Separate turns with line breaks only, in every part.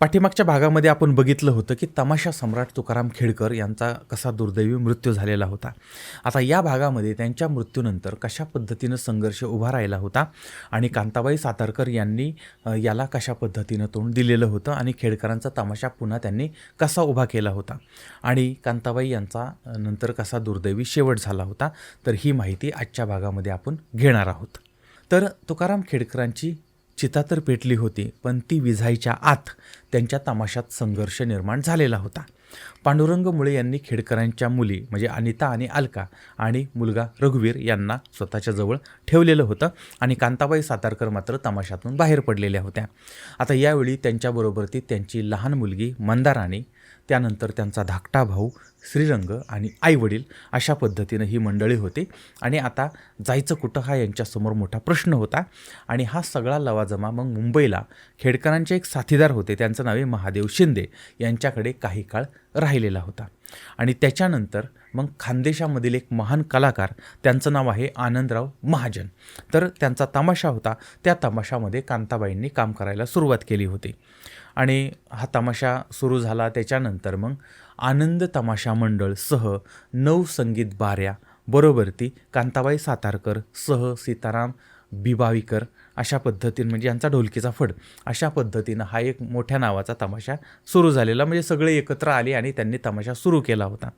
पाठीमागच्या भागामध्ये आपण बघितलं होतं की तमाशा सम्राट तुकाराम खेडकर यांचा कसा दुर्दैवी मृत्यू झालेला होता. आता या भागामध्ये त्यांच्या मृत्यूनंतर कशा पद्धतीनं संघर्ष उभा राहिला होता आणि कांताबाई सातारकर यांनी याला कशा पद्धतीनं तोंड दिलेलं होतं आणि खेडकरांचा तमाशा पुन्हा त्यांनी कसा उभा केला होता आणि कांताबाई यांचा नंतर कसा दुर्दैवी शेवट झाला होता तर ही माहिती आजच्या भागामध्ये आपण घेणार आहोत. तर तुकाराम खेडकरांची चिता तर पेटली होती पण ती विझायच्या आत त्यांच्या तमाशात संघर्ष निर्माण झालेला होता. पांडुरंग मुळे यांनी खेडकरांच्या मुली म्हणजे अनिता आणि अलका आणि मुलगा रघुवीर यांना स्वतःच्या जवळ ठेवलेलं होतं आणि कांताबाई सातारकर मात्र तमाशातून बाहेर पडलेल्या होत्या. आता यावेळी त्यांच्याबरोबर ती त्यांची लहान मुलगी मंदाराणी त्यानंतर त्यांचा धाकटा भाऊ श्रीरंग आणि आईवडील अशा पद्धतीनं ही मंडळी होती. आणि आता जायचं कुठं हा यांच्यासमोर मोठा प्रश्न होता. आणि हा सगळा लवाजमा मग मुंबईला खेडकरांचे एक साथीदार होते. त्यांचं नाव आहे महादेव शिंदे. यांच्याकडे काही काळ राहिलेला होता. आणि त्याच्यानंतर मग खानदेशामधील एक महान कलाकार त्यांचं नाव आहे आनंदराव महाजन. तर त्यांचा तमाशा होता. त्या तमाशामध्ये कांताबाईंनी काम करायला सुरुवात केली होती. आणि हा तमाशा सुरू झाला त्याच्यानंतर मग आनंद तमाशा मंडळ सह नऊ संगीत बाऱ्या बरोबरती कांताबाई सातारकर सह सीताराम बिबावीकर अशा पद्धतीनं म्हणजे यांचा ढोलकीचा फड अशा पद्धतीनं हा एक मोठ्या नावाचा तमाशा सुरू झालेला. म्हणजे सगळे एकत्र आले आणि त्यांनी तमाशा सुरू केला होता.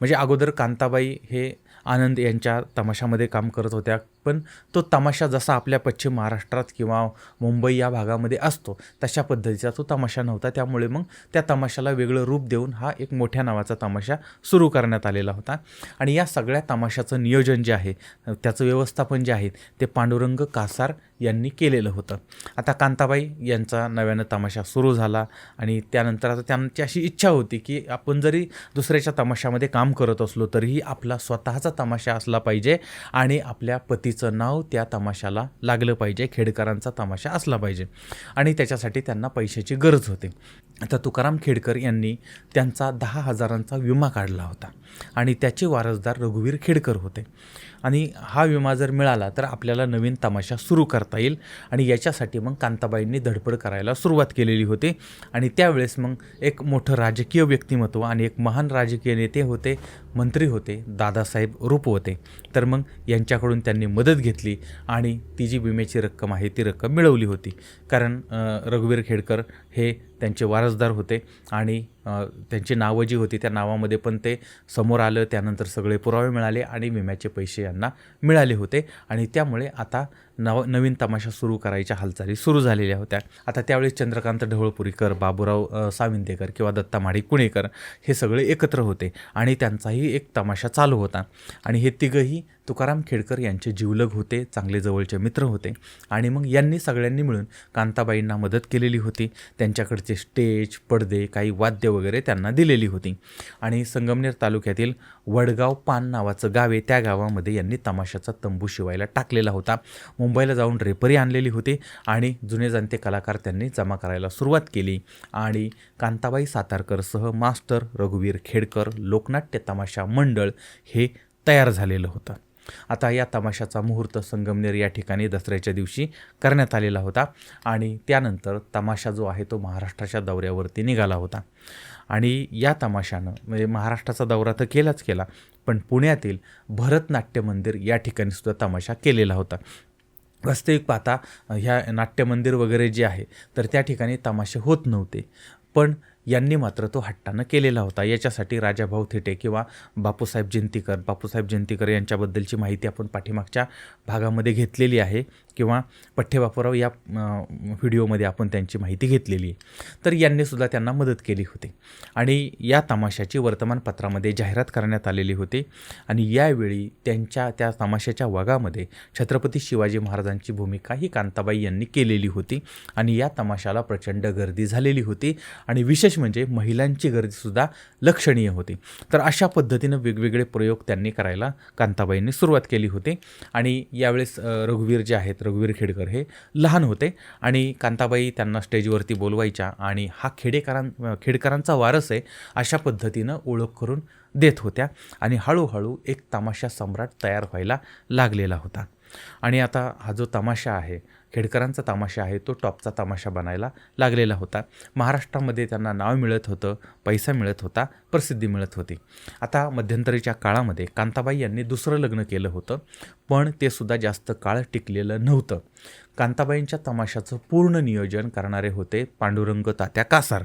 म्हणजे अगोदर कांताबाई हे आनंद यांच्या तमाशामध्ये काम करत होत्या. पण तो तमाशा जसा आपल्या पश्चिम महाराष्ट्रात किंवा मुंबई या भागामध्ये असतो तशा पद्धतीचा तो तमाशा नव्हता. त्यामुळे मग त्या तमाशाला वेगळं रूप देऊन हा एक मोठ्या नावाचा तमाशा सुरू करण्यात आलेला होता. आणि या सगळ्या तमाशाचं नियोजन जे आहे त्याचं व्यवस्थापन जे आहे ते पांडुरंग कासार यांनी केलेलं होतं. आता कांताबाई यांचा नव्यानं तमाशा सुरू झाला आणि त्यानंतर आता त्यांची अशी इच्छा होती की आपण जरी दुसऱ्याच्या तमाशामध्ये काम करत असलो तरीही आपला स्वतःचा तमाशा असला पाहिजे आणि आपल्या पतीचं नाव त्या तमाशाला लागलं पाहिजे खेडकरांचा तमाशा असला पाहिजे. आणि त्याच्यासाठी त्यांना पैशाची गरज होती. आता तुकाराम खेडकर यांनी त्यांचा दहा हजारांचा विमा काढला होता आणि त्याचे वारसदार रघुवीर खेडकर होते. आणि हा विमा जर मिळाला तर आपल्याला नवीन तमाशा सुरू करता येईल आणि याच्यासाठी मग कांताबाईंनी धडपड करायला सुरुवात केलेली होती. आणि त्यावेळेस मग एक मोठं राजकीय व्यक्तिमत्व आणि एक महान राजकीय नेते होते. मंत्री होते दादासाहेब रूप होते. तर मग यांच्याकडून त्यांनी मदत घेतली आणि ती जी विम्याची रक्कम आहे ती रक्कम मिळवली होती. कारण रघुवीर खेडकर हे त्यांचे वारसदार होते आणि त्यांची नावं जी होती त्या नावामध्ये पण ते समोर आलं त्यानंतर सगळे पुरावे मिळाले आणि विम्याचे पैसे यांना मिळाले होते. आणि त्यामुळे आता नव नवीन तमाशा सुरू करायच्या हालचाली सुरू झालेल्या होत्या. आता त्यावेळेस चंद्रकांत ढवळपुरीकर बाबूराव साविंदेकर किंवा दत्ता माडी कुणेकर हे सगळे एकत्र होते आणि त्यांचाही एक तमाशा चालू होता. आणि हे तिघंही तुकाराम खेडकर यांचे जीवलग होते चांगले जवळचे मित्र होते आणि मग यांनी सगळ्यांनी मिळून कांताबाईंना मदत केलेली होती. त्यांच्याकडचे स्टेज पडदे काही वाद्य वगैरे त्यांना दिलेली होती. आणि संगमनेर तालुक्यातील वडगाव पान नावाचं गाव आहे त्या गावामध्ये यांनी तमाशाचा तंबू शिवायला टाकलेला होता. मुंबईला जाऊन रेपरी आणलेली होती आणि जुने जाणते कलाकार त्यांनी जमा करायला सुरुवात केली. आणि कांताबाई सातारकरसह मास्टर रघुवीर खेडकर लोकनाट्य तमाशा मंडळ हे तयार झालेलं होतं. आता या तमाशाचा मुहूर्त संगमनेर या ठिकाणी दसऱ्याच्या दिवशी करण्यात आलेला होता आणि त्यानंतर तमाशा जो आहे तो महाराष्ट्राच्या दौऱ्यावरती निघाला होता. आणि या तमाशानं म्हणजे महाराष्ट्राचा दौरा तर केलाच केला पण पुण्यातील भरतनाट्य मंदिर या ठिकाणी सुद्धा तमाशा केलेला होता. वास्तविक पाहता ह्या नाट्यमंदिर वगैरे जे आहे तर त्या ठिकाणी तमाशे होत नव्हते. पण यांनी मात्र तो हट्टानं केलेला होता. याच्यासाठी राजाभाऊ थिटे किंवा बापूसाहेब जयंतीकर बापूसाहेब जयंतीकर यांच्याबद्दलची माहिती आपण पाठीमागच्या भागामध्ये घेतलेली आहे. किंवा पठ्ठेबापूराव या व्हिडिओमध्ये आपण त्यांची माहिती घेतलेली. आहे तर यांनीसुद्धा त्यांना मदत केली होती. आणि या तमाशाची वर्तमानपत्रामध्ये जाहिरात करण्यात आलेली होती. आणि यावेळी त्यांच्या त्या तमाशाच्या वगामध्ये छत्रपती शिवाजी महाराजांची भूमिका ही कांताबाई यांनी केलेली होती. आणि या तमाशाला प्रचंड गर्दी झालेली होती. आणि विशेष म्हणजे महिलांची गर्दीसुद्धा लक्षणीय होती. तर अशा पद्धतीनं वेगवेगळे प्रयोग त्यांनी करायला कांताबाईंनी सुरुवात केली होती. आणि यावेळेस रघुवीर जे आहेत रघुवीर खेडकर हे लहान होते आणि कांताबाई त्यांना स्टेजवरती बोलवायच्या आणि हा खेडेकरां खेडकरांचा वारस आहे अशा पद्धतीनं ओळख करून देत होत्या आणि हळूहळू एक तमाशा सम्राट तयार व्हायला लागलेला होता. आणि आता हा जो तमाशा आहे खेडकरांचा तमाशा आहे तो टॉपचा तमाशा बनायला लागलेला होता. महाराष्ट्रामध्ये त्यांना नाव मिळत होतं पैसा मिळत होता प्रसिद्धी मिळत होती. आता मध्यंतरीच्या काळामध्ये कांताबाई यांनी दुसरं लग्न केलं होतं पण ते सुद्धा जास्त काळ टिकलेलं नव्हतं. कांताबाईंच्या तमाशाचं पूर्ण नियोजन करणारे होते पांडुरंग तात्या कासार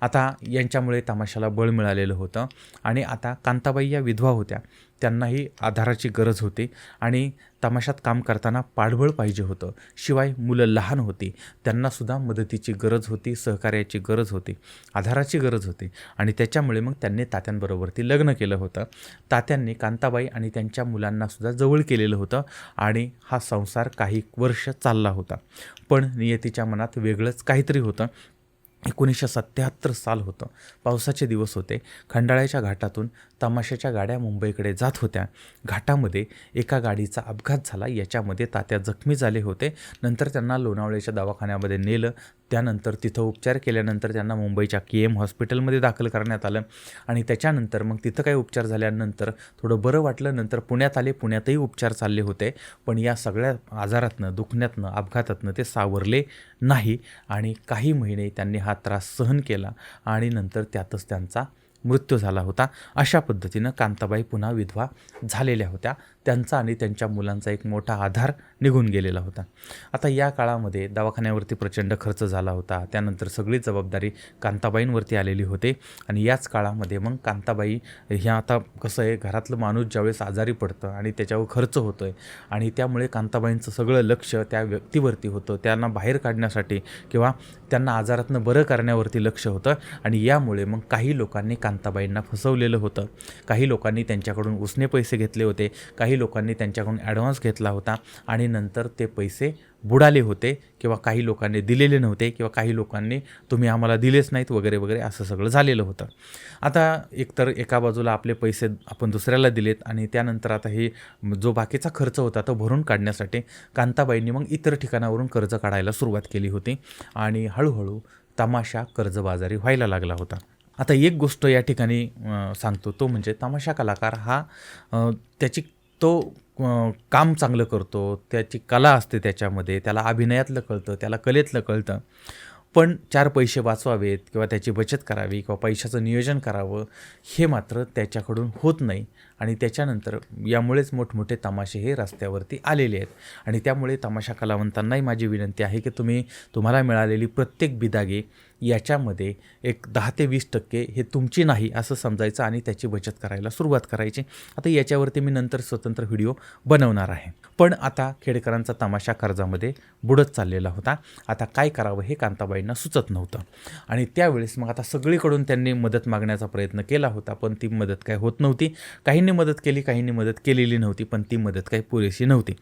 आता यांच्यामुळे तमाशाला बळ मिळालेलं होतं आणि आता कांताबाई या विधवा होत्या. त्यांनाही आधाराची गरज होती आणि तमाशात काम करताना पाठबळ पाहिजे होतं. शिवाय मुलं लहान होती. त्यांनासुद्धा मदतीची गरज होती सहकार्याची गरज होती आधाराची गरज होती. आणि त्याच्यामुळे मग त्यांनी तात्यांबरोबरती लग्न केलं होतं. तात्यांनी कांताबाई आणि त्यांच्या मुलांनासुद्धा जवळ केलेलं होतं आणि हा संसार काही वर्ष चालला होता. पण नियतीच्या मनात वेगळंच काहीतरी होतं. एकोणीसशे सत्त्याहत्तर साल होतं. पावसाचे दिवस होते. खंडाळ्याच्या घाटातून तमाशाच्या गाड्या मुंबईकडे जात होत्या. घाटामध्ये एका गाडीचा अपघात झाला. याच्यामध्ये तात्या जखमी झाले होते. नंतर त्यांना लोणावळ्याच्या दवाखान्यामध्ये नेलं. त्यानंतर तिथं उपचार केल्यानंतर त्यांना मुंबईच्या के एम हॉस्पिटलमध्ये दाखल करण्यात आलं आणि त्याच्यानंतर मग तिथं काही उपचार झाल्यानंतर थोडं बरं वाटलं. नंतर पुण्यात आले. पुण्यातही उपचार चालले होते. पण या सगळ्या आजारातनं दुखण्यातनं अपघातातनं ते सावरले नाही आणि काही महिने त्यांनी हा त्रास सहन केला आणि नंतर त्यातच त्यांचा मृत्यू झाला होता. अशा पद्धतीनं कांताबाई पुन्हा विधवा झालेल्या होत्या. त्यांचा आणि त्यांच्या मुलांचा एक मोठा आधार निघून गेलेला होता. आता या काळामध्ये दवाखान्यावरती प्रचंड खर्च झाला होता. त्यानंतर सगळी जबाबदारी कांताबाईंवरती आलेली होते आणि याच काळामध्ये मग कांताबाई ह्या आता कसं आहे घरातलं माणूस ज्यावेळेस आजारी पडतं आणि त्याच्यावर खर्च होतो आहे आणि त्यामुळे कांताबाईंचं सगळं लक्ष त्या व्यक्तीवरती होतं त्यांना बाहेर काढण्यासाठी किंवा त्यांना आजारातनं बरं करण्यावरती लक्ष होतं आणि यामुळे मग काही लोकांनी कांताबाईंना फसवलेलं होतं. काही लोकांनी त्यांच्याकडून उसने पैसे घेतले होते. काही काही लोकांनी त्यांच्याकडून ॲडव्हान्स घेतला होता आणि नंतर ते पैसे बुडाले होते किंवा काही लोकांनी दिलेले नव्हते किंवा काही लोकांनी तुम्ही आम्हाला दिलेच नाहीत वगैरे वगैरे असं सगळं झालेलं होतं. आता एकतर एका बाजूला आपले पैसे आपण दुसऱ्याला दिलेत आणि त्यानंतर आता हे जो बाकीचा खर्च होता तो भरून काढण्यासाठी कांताबाईंनी मग इतर ठिकाणावरून कर्ज काढायला सुरुवात केली होती आणि हळूहळू तमाशा कर्जबाजारी व्हायला लागला होता. आता एक गोष्ट या ठिकाणी सांगतो तो म्हणजे तमाशा कलाकार हा त्याची तो काम चांगलं करतो त्याची कला असते त्याच्यामध्ये त्याला अभिनयातलं कळतं त्याला कलेतलं कळतं. पण चार पैसे वाचवावेत किंवा त्याची बचत करावी किंवा पैशाचं नियोजन करावं हे मात्र त्याच्याकडून होत नाही. आणि त्याच्यानंतर यामुळेच मोठमोठे तमाशे हे रस्त्यावरती आलेले आहेत. आणि त्यामुळे तमाशा कलावंतांनाही माझी विनंती आहे की तुम्ही तुम्हाला मिळालेली प्रत्येक बिदागे याच्यामध्ये एक दहा ते वीस टक्के हे तुमची नाही असं समजायचं आणि त्याची बचत करायला सुरुवात करायची. आता याच्यावरती मी नंतर स्वतंत्र व्हिडिओ बनवणार आहे. पण आता खेडेकरांचा तमाशा कर्जामध्ये बुडत चाललेला होता. आता काय करावं हे कांताबाईंना सुचत नव्हतं. आणि त्यावेळेस मग आता सगळीकडून त्यांनी मदत मागण्याचा प्रयत्न केला होता पण ती मदत काय होत नव्हती. काहींनी मदत केली काहींनी मदत केलेली नव्हती पण ती मदत काही पुरेशी नव्हती.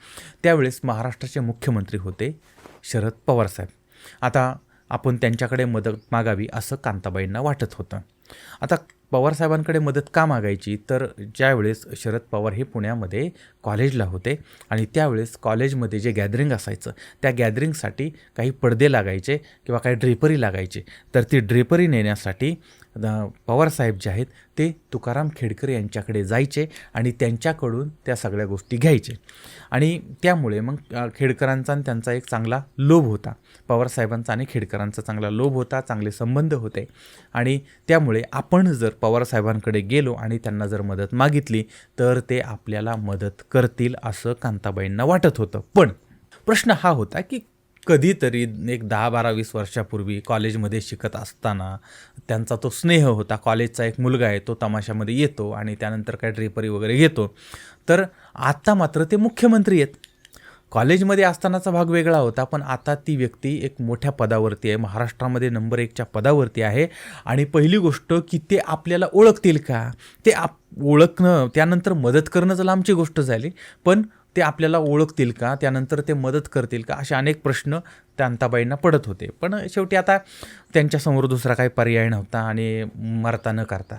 त्यावेळेस महाराष्ट्राचे मुख्यमंत्री होते शरद पवारसाहेब आता आपण त्यांच्याकडे मदत मागावी असं कांताबाईंना वाटत होतं. आता पवारसाहेबांकडे मदत का मागायची? तर ज्यावेळेस शरद पवार हे पुण्यामध्ये कॉलेजला होते आणि त्यावेळेस कॉलेजमध्ये जे गॅदरिंग असायचं त्या गॅदरिंगसाठी काही पडदे लागायचे किंवा काही ड्रेपरी लागायचे. तर ती ड्रेपरी नेण्यासाठी पवारसाहेब जे आहेत ते तुकाराम खेडकर यांच्याकडे जायचे आणि त्यांच्याकडून त्या सगळ्या गोष्टी घ्यायचे. आणि त्यामुळे मग खेडकरांचा आणि त्यांचा एक चांगला लोभ होता. पवारसाहेबांचा आणि खेडकरांचा चांगला लोभ होता चांगले संबंध होते. आणि त्यामुळे आपण जर पवारसाहेबांकडे गेलो आणि त्यांना जर मदत मागितली तर ते आपल्याला मदत करतील असं कांताबाईंना वाटत होतं. पण प्रश्न हा होता की कधीतरी एक दहा बारा वीस वर्षापूर्वी कॉलेजमध्ये शिकत असताना त्यांचा तो स्नेह होता. कॉलेजचा एक मुलगा आहे तो तमाशामध्ये येतो आणि त्यानंतर काय ड्रेपरी वगैरे घेतो. तर आत्ता मात्र ते मुख्यमंत्री आहेत. कॉलेजमध्ये असतानाचा भाग वेगळा होता पण आता ती व्यक्ती एक मोठ्या पदावरती आहे. महाराष्ट्रामध्ये नंबर एकच्या पदावरती आहे. आणि पहिली गोष्ट की ते आपल्याला ओळखतील का? ते आप ओळखणं त्यानंतर मदत करणं लांबची गोष्ट झाली पण ते आपल्याला ओळखतील का? त्यानंतर ते मदत करतील का? असे अनेक प्रश्न त्यांताबाईंना पडत होते. पण शेवटी आता त्यांच्यासमोर दुसरा काही पर्याय नव्हता आणि मरता न करता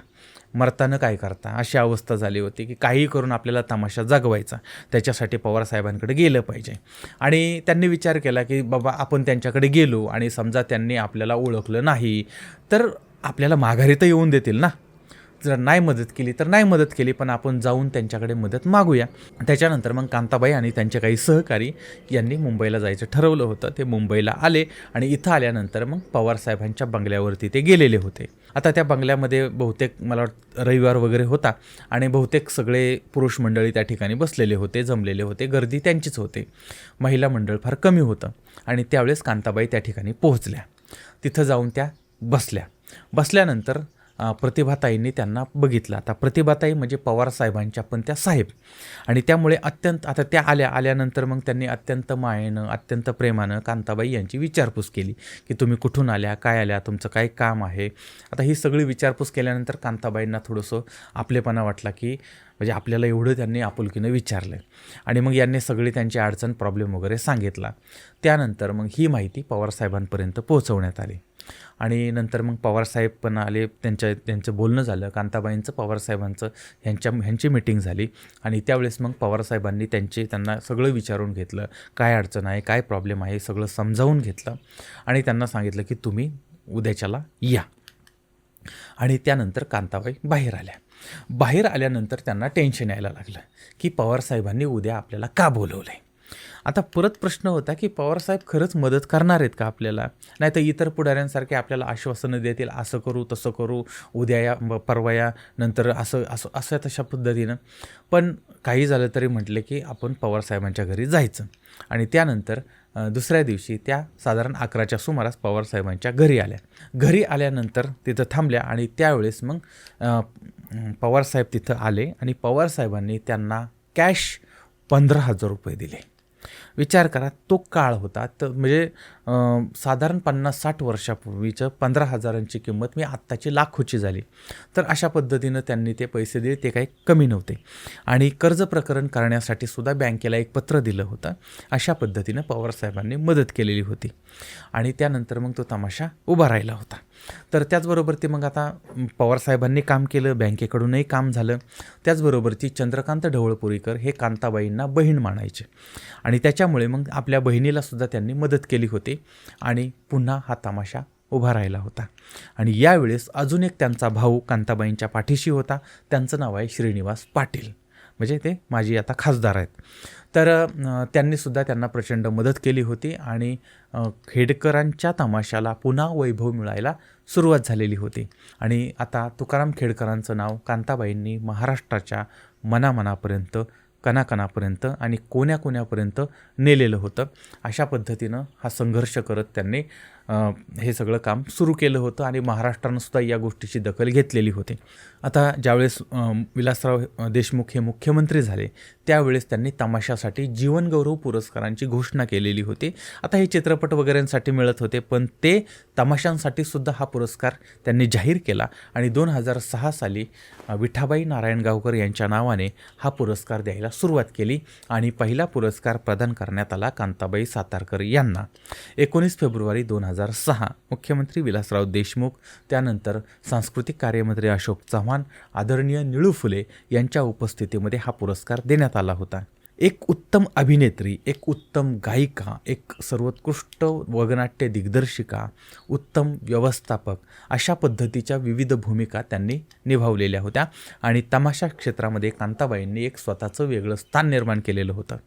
मरतानं काय करता अशी अवस्था झाली होती की काही करून आपल्याला तमाशा जगवायचा. त्याच्यासाठी पवारसाहेबांकडे गेलं पाहिजे. आणि त्यांनी विचार केला की बाबा आपण त्यांच्याकडे गेलो आणि समजा त्यांनी आपल्याला ओळखलं नाही तर आपल्याला माघारी तर येऊन देतील ना? जर नाही मदत केली तर नाही मदत केली पण आपण जाऊन त्यांच्याकडे मदत मागूया. त्याच्यानंतर मग कांताबाई आणि त्यांचे काही सहकारी यांनी मुंबईला जायचं ठरवलं होतं. ते मुंबईला आले आणि इथं आल्यानंतर मग पवारसाहेबांच्या बंगल्यावरती ते गेलेले होते. आता त्या बंगल्यामध्ये बहुतेक मला वाटतं रविवार वगैरे होता आणि बहुतेक सगळे पुरुष मंडळी त्या ठिकाणी बसलेले होते जमलेले होते गर्दी त्यांचीच होते. महिला मंडळ फार कमी होतं आणि त्यावेळेस कांताबाई त्या ठिकाणी पोहोचल्या. तिथं जाऊन त्या बसल्या. बसल्यानंतर प्रतिभाताईंनी त्यांना बघितलं. आता प्रतिभाताई म्हणजे पवारसाहेबांच्या पण त्या साहेब. आणि त्यामुळे अत्यंत आता त्या आल्या आल्यानंतर मग त्यांनी अत्यंत मायेनं अत्यंत प्रेमानं कांताबाई यांची विचारपूस केली की तुम्ही कुठून आल्या काय आल्या तुमचं काय काम आहे? आता ही सगळी विचारपूस केल्यानंतर कांताबाईंना थोडंसं आपलेपणा वाटला की म्हणजे आपल्याला एवढं त्यांनी आपुलकीनं विचारलं आणि मग यांनी सगळी त्यांची अडचण प्रॉब्लेम वगैरे सांगितला. त्यानंतर मग ही माहिती पवारसाहेबांपर्यंत पोहोचवण्यात आली. आणि नंतर मग पवारसाहेब पण आले त्यांच्या त्यांचं बोलणं झालं कांताबाईंचं पवारसाहेबांचं ह्यांच्या ह्यांची मिटिंग झाली. आणि त्यावेळेस मग पवारसाहेबांनी त्यांचे त्यांना सगळं विचारून घेतलं. काय अडचण आहे काय प्रॉब्लेम आहे सगळं समजावून घेतलं. आणि त्यांना सांगितलं की तुम्ही उद्याच्याला या. आणि त्यानंतर कांताबाई बाहेर आल्या. बाहेर आल्यानंतर त्यांना टेन्शन यायला लागलं की पवारसाहेबांनी उद्या आपल्याला का बोलवलं आहे आता परत प्रश्न होता की पवारसाहेब खरंच मदत करणार आहेत का आपल्याला? नाही तर इतर पुढाऱ्यांसारखे आपल्याला आश्वासनं देतील असं करू तसं करू उद्या या ब- परवा या नंतर असं असं असं तशा पद्धतीनं. पण काही झालं तरी म्हटले की आपण पवारसाहेबांच्या घरी जायचं आणि त्यानंतर दुसऱ्या दिवशी त्या साधारण अकराच्या सुमारास पवारसाहेबांच्या घरी आल्या. घरी आल्यानंतर तिथं थांबल्या आणि त्यावेळेस मग पवारसाहेब तिथं आले आणि पवारसाहेबांनी त्यांना कॅश पंधरा हजार रुपये दिले. विचार करा तो काळ होता. तर म्हणजे साधारण पन्नास साठ वर्षापूर्वीचं पंधरा हजारांची किंमत मी आत्ताची लाखोची झाली. तर अशा पद्धतीनं त्यांनी ते पैसे दिले ते काही कमी नव्हते. आणि कर्ज प्रकरण करण्यासाठी सुद्धा बँकेला एक पत्र दिलं होतं. अशा पद्धतीनं पवारसाहेबांनी मदत केलेली होती. आणि त्यानंतर मग तो तमाशा उभा राहिला होता. तर त्याचबरोबर ते मग आता पवारसाहेबांनी काम केलं बँकेकडूनही काम झालं. त्याचबरोबर ती चंद्रकांत ढवळपुरीकर हे कांताबाईंना बहीण मानायचे. आणि त्याच्यामुळे मग आपल्या बहिणीला सुद्धा त्यांनी मदत केली होती. आणि पुन्हा हा तमाशा उभा राहिला होता. आणि यावेळेस अजून एक त्यांचा भाऊ कांताबाईंच्या पाठीशी होता. त्यांचं नाव आहे श्रीनिवास पाटील. म्हणजे ते माझी आता खासदार आहेत. तर त्यांनीसुद्धा त्यांना प्रचंड मदत केली होती आणि खेडकरांच्या तमाशाला पुन्हा वैभव मिळायला सुरुवात झालेली होती. आणि आता तुकाराम खेडकरांचं नाव कांताबाईंनी महाराष्ट्राच्या मनामनापर्यंत कणाकणापर्यंत आणि कोण्या कोण्यापर्यंत नेलेलं होतं. अशा पद्धतीनं हा संघर्ष करत त्यांनी हे सगळं काम सुरू केलं होतं आणि महाराष्ट्रानं सुद्धा या गोष्टीची दखल घेतलेली होती. आता ज्यावेळेस विलासराव देशमुख हे मुख्यमंत्री झाले त्यावेळेस त्यांनी तमाशासाठी जीवनगौरव पुरस्कारांची घोषणा केलेली होती. आता हे चित्रपट वगैरेंसाठी मिळत होते पण ते तमाशांसाठी सुद्धा हा पुरस्कार त्यांनी जाहीर केला आणि दोन हजार सहा साली विठाबाई नारायणगावकर यांच्या नावाने हा पुरस्कार द्यायला सुरुवात केली आणि पहिला पुरस्कार प्रदान करण्यात आला कांताबाई सातारकर यांना. एकोणीस फेब्रुवारी दोन हजार हजार सहा मुख्यमंत्री विलासराव देशमुख त्यानंतर सांस्कृतिक कार्यमंत्री अशोक चव्हाण आदरणीय निळू फुले यांच्या उपस्थितीमध्ये हा पुरस्कार देण्यात आला होता. एक उत्तम अभिनेत्री एक उत्तम गायिका एक सर्वोत्कृष्ट वगनाट्य दिग्दर्शिका उत्तम व्यवस्थापक अशा पद्धतीच्या विविध भूमिका त्यांनी निभावलेल्या होत्या आणि तमाशा क्षेत्रामध्ये कांताबाईंनी एक स्वतःचं वेगळं स्थान निर्माण केलेलं होतं.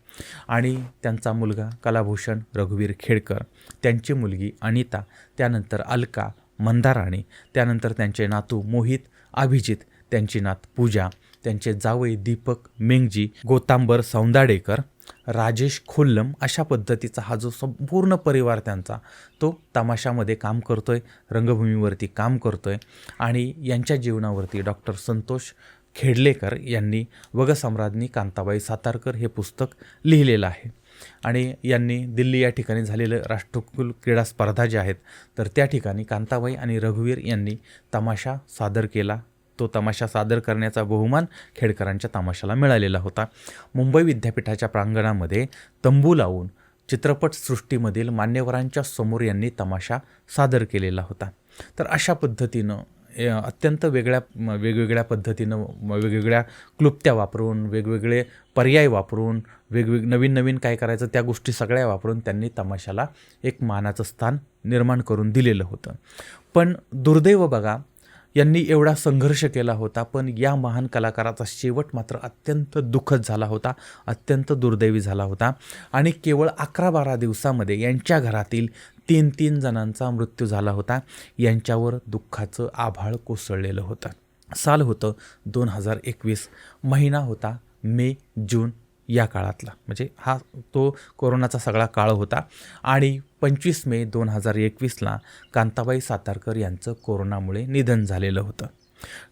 आणि त्यांचा मुलगा कलाभूषण रघुवीर खेडकर त्यांची मुलगी अनिता त्यानंतर अलका मंदाराणी त्यानंतर त्यांचे नातू मोहित अभिजित त्यांची नात पूजा त्यांचे जावई दीपक मेंगजी गोतांबर सौंदाडेकर राजेश खोल्लम अशा पद्धतीचा हा जो संपूर्ण परिवार त्यांचा तो तमाशामध्ये काम करतो आहे रंगभूमीवरती काम करतो आहे आणि यांच्या जीवनावरती डॉक्टर संतोष खेडलेकर यांनी वगसम्राज्ञी कांताबाई सातारकर हे पुस्तक लिहिलेलं आहे. आणि यांनी दिल्ली या ठिकाणी झालेलं राष्ट्रकुल क्रीडा स्पर्धा ज्या आहेत तर त्या ठिकाणी कांताबाई आणि रघुवीर यांनी तमाशा सादर केला तो तमाशा सादर करण्याचा बहुमान खेडकरांच्या तमाशाला मिळालेला होता. मुंबई विद्यापीठाच्या प्रांगणामध्ये तंबू लावून चित्रपटसृष्टीमधील मान्यवरांच्या समोर यांनी तमाशा सादर केलेला होता. तर अशा पद्धतीनं अत्यंत वेगळ्या वेगवेगळ्या पद्धतीनं वेगवेगळ्या क्लुप्त्या वापरून वेगवेगळे पर्याय वापरून वेगवेग नवीन नवीन काय करायचं त्या गोष्टी सगळ्या वापरून त्यांनी तमाशाला एक मानाचं स्थान निर्माण करून दिलेलं होतं. पण दुर्दैव बघा यांनी एवढा संघर्ष केला होता पण या महान कलाकाराचा शेवट मात्र अत्यंत दुःखद झाला होता अत्यंत दुर्दैवी झाला होता. आणि केवळ अकरा बारा दिवसामध्ये यांच्या घरातील तीन तीन जणांचा मृत्यू झाला होता. यांच्यावर दुःखाचं आभाळ कोसळलेलं होतं. साल होतं दोन हजार एकवीस. महिना होता मे जून या काळातला. म्हणजे हा तो कोरोनाचा सगळा काळ होता. आणि पंचवीस मे दोन हजार एकवीसला कांताबाई सातारकर यांचं कोरोनामुळे निधन झालेलं होतं.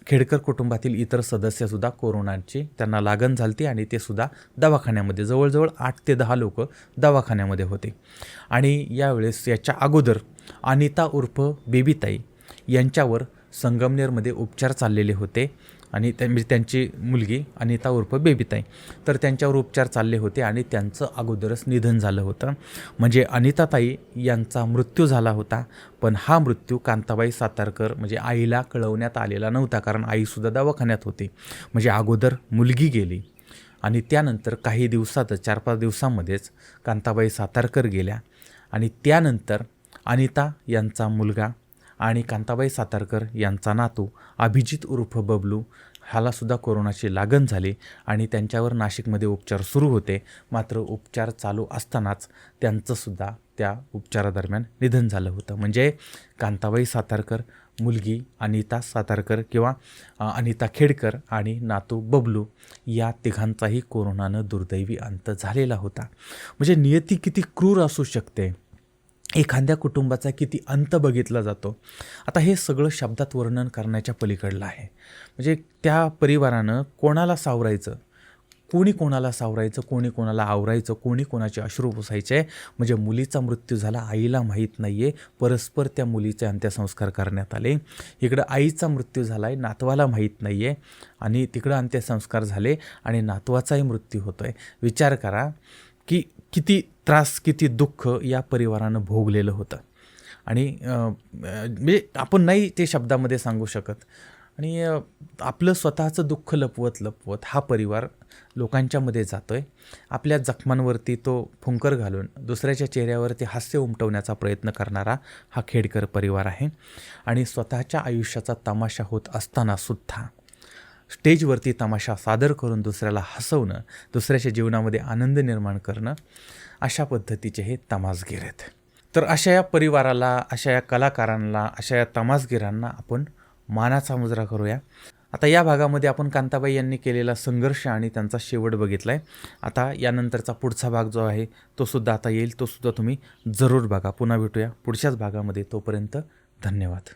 खेडकर कुटुंबातील इतर सदस्यसुद्धा कोरोनाची त्यांना लागण झालती आणि ते सुद्धा दवाखान्यामध्ये जवळजवळ आठ ते दहा लोक दवाखान्यामध्ये होते. आणि यावेळेस याच्या अगोदर अनिता उर्फ बेबीताई यांच्यावर संगमनेरमध्ये उपचार चाललेले होते. आणि त्या म्हणजे त्यांची मुलगी अनिता उर्फ बेबीताई. तर त्यांच्यावर उपचार चालले होते आणि त्यांचं अगोदरच निधन झालं होतं. म्हणजे अनिताताई यांचा मृत्यू झाला होता पण हा मृत्यू कांताबाई सातारकर म्हणजे आईला कळवण्यात आलेला नव्हता कारण आईसुद्धा दवाखान्यात होती. म्हणजे अगोदर मुलगी गेली आणि त्यानंतर काही दिवसातच चार पाच दिवसामध्येच कांताबाई सातारकर गेल्या. आणि त्यानंतर अनिता यांचा मुलगा आणि कांताबाई सातारकर यांचा नातू अभिजित उर्फ बबलू ह्यालासुद्धा कोरोनाची लागण झाली आणि त्यांच्यावर नाशिकमध्ये उपचार सुरू होते. मात्र उपचार चालू असतानाच त्यांचंसुद्धा त्या उपचारादरम्यान निधन झालं होतं. म्हणजे कांताबाई सातारकर मुलगी अनिता सातारकर किंवा अनिता खेडकर आणि नातू बबलू या तिघांचाही कोरोनानं दुर्दैवी अंत झालेला होता. म्हणजे नियती किती क्रूर असू शकते? एखाद्या कुटुंबाचा किती अंत बघितला जातो. आता हे सगळं शब्दात वर्णन करण्याच्या पलीकडलं आहे. म्हणजे त्या परिवारानं कोणाला सावरायचं? कोणी कोणाला सावरायचं? कोणी कोणाला आवरायचं? कोणी कोणाचे अश्रू पुसायचे? म्हणजे मुलीचा मृत्यू झाला आईला माहीत नाही आहे परस्पर त्या मुलीचे अंत्यसंस्कार करण्यात आले. इकडं आईचा मृत्यू झाला आहे नातवाला माहीत नाही आहे आणि तिकडं अंत्यसंस्कार झाले आणि नातवाचाही मृत्यू होतो आहे विचार करा की किती त्रास किती दुःख या परिवारानं भोगलेलं होतं. आणि म्हणजे आपण नाही ते शब्दामध्ये सांगू शकत. आणि आपलं स्वतःचं दुःख लपवत लपवत हा परिवार लोकांच्यामध्ये जातो आहे आपल्या जखमांवरती तो फुंकर घालून दुसऱ्याच्या चेहऱ्यावरती हास्य उमटवण्याचा प्रयत्न करणारा हा खेडकर परिवार आहे. आणि स्वतःच्या आयुष्याचा तमाशा होत असतानासुद्धा स्टेजवरती तमाशा सादर करून दुसऱ्याला हसवणं दुसऱ्याच्या जीवनामध्ये आनंद निर्माण करणं अशा पद्धतीचे हे तमासगीर आहेत. तर अशा या परिवाराला अशा या कलाकारांना अशा या तमासगिरांना आपण मानाचा मुजरा करूया. आता या भागामध्ये आपण कांताबाई यांनी केलेला संघर्ष आणि त्यांचा शेवट बघितला आहे आता यानंतरचा पुढचा भाग जो आहे तो सुद्धा आता येईल तो सुद्धा तुम्ही जरूर बघा. पुन्हा भेटूया पुढच्याच भागामध्ये. तोपर्यंत धन्यवाद.